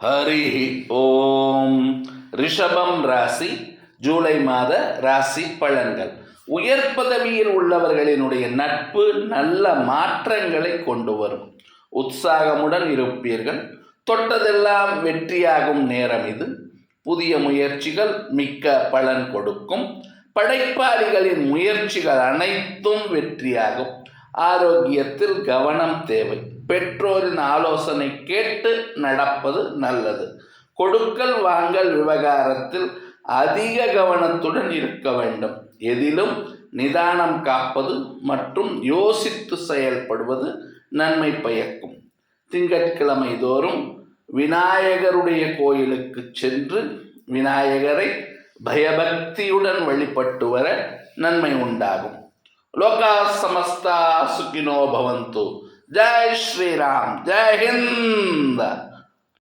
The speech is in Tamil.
ஹரி ஓம். ரிஷபம் ராசி ஜூலை மாத ராசி பலன்கள். உயர் பதவியில் உள்ளவர்களினுடைய நட்பு நல்ல மாற்றங்களை கொண்டு வரும். உற்சாகமுடன் இருப்பீர்கள். தொட்டதெல்லாம் வெற்றியாகும் நேரம் இது. புதிய முயற்சிகள் மிக்க பலன் கொடுக்கும். படைப்பாளிகளின் முயற்சிகள் அனைத்தும் வெற்றியாகும். ஆரோக்கியத்தில் கவனம் தேவை. பெற்றோரின் ஆலோசனை கேட்டு நடப்பது நல்லது. கொடுக்கல் வாங்கல் விவகாரத்தில் அதிக கவனத்துடன் இருக்க வேண்டும். எதிலும் நிதானம் காப்பது மற்றும் யோசித்து செயல்படுவது நன்மை பயக்கும். திங்கட்கிழமை தோறும் விநாயகருடைய கோயிலுக்கு சென்று விநாயகரை பயபக்தியுடன் வழிபட்டு வர நன்மை உண்டாகும். லோகா சமஸ்தா சுகினோ பவந்து. જય શ્રી રામ જય હિન્દ.